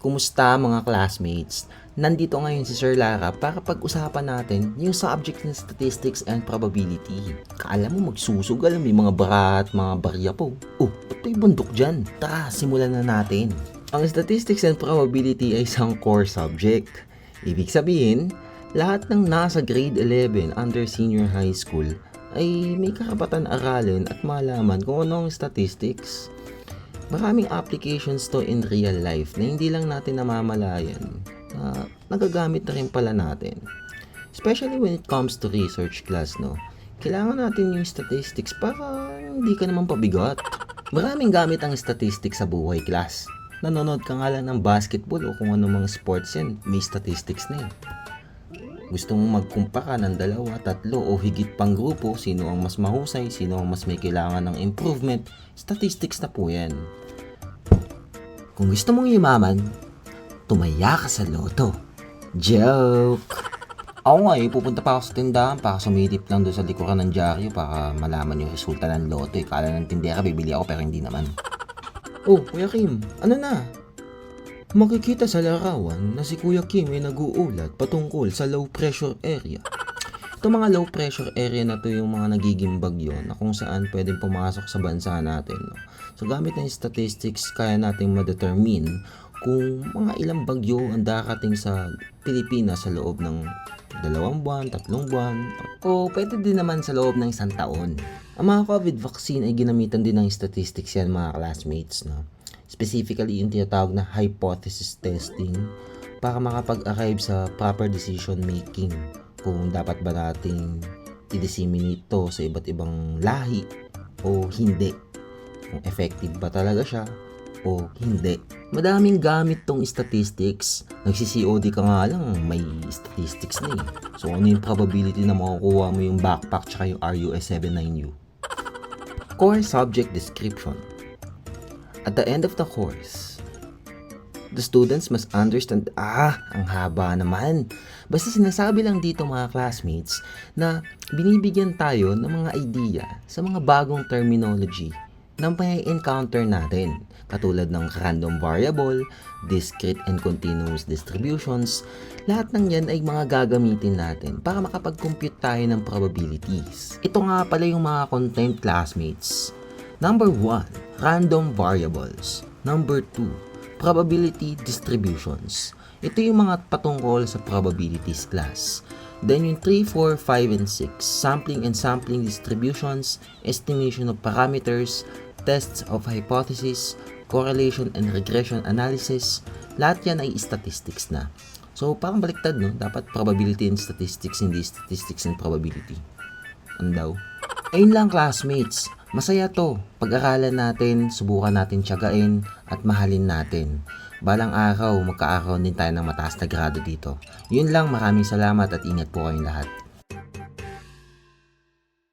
Kumusta mga classmates? Nandito ngayon si Sir Lara para pag-usapan natin yung subject ng statistics and probability. Kaala mo magsusugal, may mga barat, mga barya po. Oh, ba't bundok dyan? Tara, simulan na natin. Ang statistics and probability ay isang core subject. Ibig sabihin, lahat ng nasa grade 11 under senior high school ay may karapatan aralin at malaman kung ano ang statistics. Maraming applications to in real life na hindi lang natin namamalayan na nagagamit na rin pala natin. Especially when it comes to research class, no? Kailangan natin yung statistics para hindi ka naman pabigat. Maraming gamit ang statistics sa buhay class. Nanonood ka nga lang ng basketball o kung ano mga sports yan, may statistics na yan. Gusto mong magkumpara ng dalawa, tatlo o higit pang grupo, sino ang mas mahusay, sino ang mas may kailangan ng improvement, statistics na po yan. Kung gusto mong yumaman, tumaya ka sa loto. Joke! Ako nga eh, pupunta pa ako sa tindahan para sumilip lang doon sa likuran ng dyaryo para malaman yung resulta ng loto. Eh, kala ng tindera, bibili ako pero hindi naman. Oh, Kuya Kim, ano na? Makikita sa larawan na si Kuya Kim ay nag-uulat patungkol sa low pressure area. Itong mga low pressure area na to yung mga nagiging bagyo na kung saan pwedeng pumasok sa bansa natin. No? So gamit ng statistics, kaya natin ma-determine kung mga ilang bagyo ang darating sa Pilipinas sa loob ng dalawang buwan, tatlong buwan, o pwede din naman sa loob ng isang taon. Ang mga COVID vaccine ay ginamitan din ng statistics yan mga classmates. No? Specifically yung tinatawag na hypothesis testing para makapag-arrive sa proper decision making kung dapat ba nating i-disseminate to sa iba't ibang lahi o hindi. Kung effective ba talaga siya o hindi. Madaming gamit tong statistics. Nagsi-COD ka nga lang, may statistics na eh. So ano yung probability na makukuha mo yung backpack tsaka yung RUS 79U? Core Subject Description At the end of the course, the students must understand, ah, ang haba naman. Basta sinasabi lang dito mga classmates na binibigyan tayo ng mga idea sa mga bagong terminology na may encounter natin katulad ng random variable, discrete and continuous distributions, lahat ng yan ay mga gagamitin natin para makapag-compute tayo ng probabilities. Ito nga pala yung mga content classmates. Number 1, random variables. Number 2, probability distributions. Ito yung mga patungkol sa probabilities class. Then yung 3, 4, 5, and 6, sampling and sampling distributions, estimation of parameters, tests of hypothesis, correlation and regression analysis, lahat yan ay statistics na. So, parang baliktad, no? Dapat probability and statistics, hindi statistics and probability. Ano daw? Ayun lang, classmates. Masaya to. Pag-aralan natin, subukan natin tiyagain, at mahalin natin. Balang araw, magkaakaroon din tayo ng mataas na grado dito. Yun lang, maraming salamat at ingat po kayong lahat.